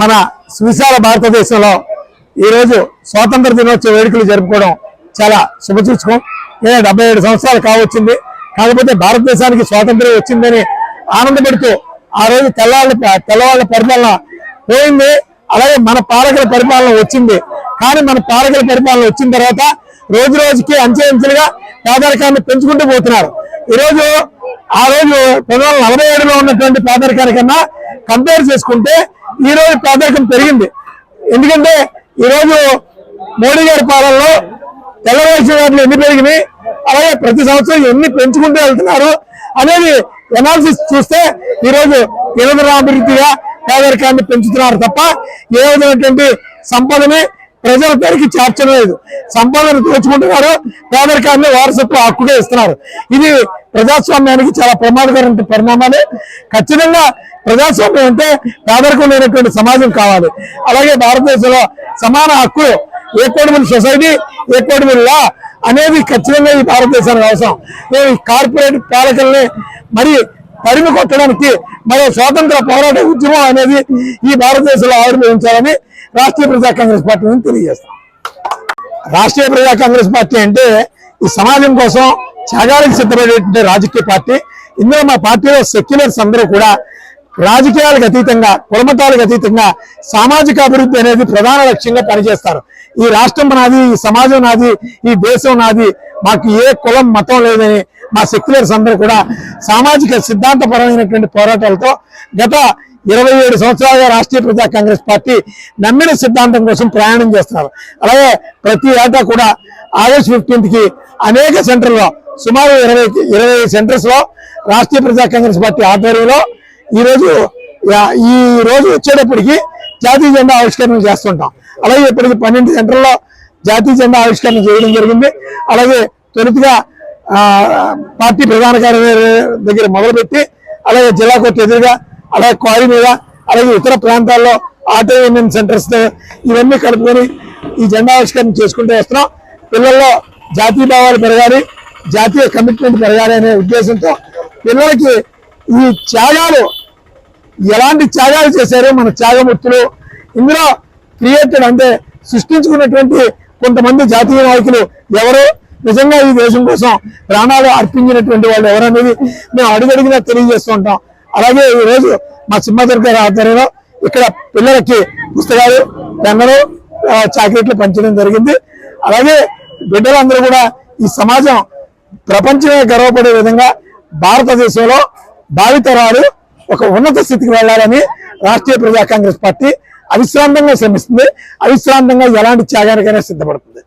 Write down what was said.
మన సువిశాల భారతదేశంలో ఈరోజు స్వాతంత్ర దినోత్సవ వేడుకలు జరుపుకోవడం చాలా శుభసూచకం నేను డెబ్బై ఏడు సంవత్సరాలు కావచ్చింది. కాకపోతే భారతదేశానికి స్వాతంత్రం వచ్చిందని ఆనందపడుతూ ఆ రోజు తెల్లవాళ్ళ తెల్లవాళ్ళ పరిపాలన పోయింది. అలాగే మన పాలకుల పరిపాలన వచ్చింది. కానీ మన పాలకుల పరిపాలన వచ్చిన తర్వాత రోజు రోజుకి అంచెలంచెలుగా పేదరికాన్ని పెంచుకుంటూ పోతున్నారు. ఈరోజు ఆ రోజు పంతొమ్మిది వందల నలభై ఏడులో ఉన్నటువంటి పేదరికానికన్నా కంపేర్ చేసుకుంటే ఈ రోజు పెరిగింది. ఎందుకంటే ఈ రోజు మోడీ గారి పాలనలో తెల్ల వాటిని ఎన్ని పెరిగినాయి అలాగే ప్రతి సంవత్సరం ఎన్ని పెంచుకుంటూ వెళ్తున్నారు అనేది ఎనాలిసిస్ చూస్తే ఈ రోజు నిరంతరాభివృద్ధిగా పేదరికాన్ని పెంచుతున్నారు తప్ప ఏ విధమైనటువంటి సంపదని ప్రజల పేరుకి చేర్చడం లేదు సంపదను దోచుకుంటున్నారు పేదరికాన్ని వారసత్వ హక్కుగా ఇస్తున్నారు. ఇది ప్రజాస్వామ్యానికి చాలా ప్రమాదకరమైన పరిణామాలు. ఖచ్చితంగా ప్రజాస్వామ్యం అంటే పేదరికం లేనటువంటి సమాజం కావాలి. అలాగే భారతదేశంలో సమాన హక్కులు ఈక్వడబుల్ సొసైటీ ఈక్వడబుల్ లా అనేది ఖచ్చితంగా ఈ భారతదేశానికి అవసరం. నేను ఈ కార్పొరేట్ పాలకుల్ని మరి పరిమి కొట్టడానికి మరో స్వాతంత్ర పోరాట ఉద్యమం అనేది ఈ భారతదేశంలో ఆవిర్భవించాలని రాష్ట్రీయ ప్రజా కాంగ్రెస్ పార్టీ తెలియజేస్తాం రాష్ట్రీయ ప్రజా కాంగ్రెస్ పార్టీ అంటే ఈ సమాజం కోసం త్యాగాలకు సిద్ధపడేటువంటి రాజకీయ పార్టీ. ఇందులో మా పార్టీలో సెక్యులర్స్ అందరూ కూడా రాజకీయాలకు అతీతంగా కులమతాలకు అతీతంగా సామాజిక అభివృద్ధి అనేది ప్రధాన లక్ష్యంగా పనిచేస్తారు. ఈ రాష్ట్రం నాది ఈ సమాజం నాది ఈ దేశం నాది మాకు ఏ కులం మతం లేదని మా సెక్యులర్స్ అందరూ కూడా సామాజిక సిద్ధాంతపరమైనటువంటి పోరాటాలతో గత ఇరవై ఏడు సంవత్సరాలుగా రాష్ట్రీయ ప్రజా కాంగ్రెస్ పార్టీ నమ్మిన సిద్ధాంతం కోసం ప్రయాణం చేస్తున్నారు. అలాగే ప్రతి ఏటా కూడా ఆగస్ట్ ఫిఫ్టీన్త్కి అనేక సెంటర్లో సుమారు ఇరవై ఇరవై సెంటర్స్లో రాష్ట్రీయ ప్రజా కాంగ్రెస్ పార్టీ ఆధ్వర్యంలో ఈరోజు ఈ రోజు వచ్చేటప్పటికి జాతీయ జెండా ఆవిష్కరణ చేస్తుంటాం. అలాగే ఇప్పటికి పన్నెండు సెంటర్లో జాతీయ జెండా ఆవిష్కరణ చేయడం జరిగింది. అలాగే తొలుతగా పార్టీ ప్రధాన కార్యాలయ దగ్గర మొదలుపెట్టి అలాగే జిల్లా కోర్టు ఎదురుగా అలాగే క్వారీ మీద అలాగే ఇతర ప్రాంతాల్లో ఆటో యూనియన్ సెంటర్స్ ఇవన్నీ కలుపుకొని ఈ జెండా ఆవిష్కరణ చేసుకుంటూ వస్తున్నాం. పిల్లల్లో జాతీయ భావాలు పెరగాలి జాతీయ కమిట్మెంట్ పెరగాలి అనే ఉద్దేశంతో పిల్లలకి ఈ త్యాగాలు ఎలాంటి త్యాగాలు చేశారో మన త్యాగమూర్తులు ఇందులో క్రియేటెడ్ అంటే సృష్టించుకున్నటువంటి కొంతమంది జాతీయ నాయకులు ఎవరు? నిజంగా ఈ దేశం కోసం ప్రాణాలు అర్పించినటువంటి వాళ్ళు ఎవరనేది మేము అడుగడిగినా తెలియజేస్తూ ఉంటాం. అలాగే ఈ రోజు మా సింహాచర్ గారి ఆధ్వర్యంలో ఇక్కడ పిల్లలకి పుస్తకాలు పెన్నులు చాక్లెట్లు పంచడం జరిగింది. అలాగే బిడ్డలందరూ కూడా ఈ సమాజం ప్రపంచమే గర్వపడే విధంగా భారతదేశంలో భావితరాలు ఒక ఉన్నత స్థితికి వెళ్ళాలని రాష్ట్రీయ ప్రజా కాంగ్రెస్ పార్టీ అవిశ్రాంతంగా శ్రమిస్తుంది. అవిశ్రాంతంగా ఎలాంటి త్యాగానికైనా సిద్ధపడుతుంది.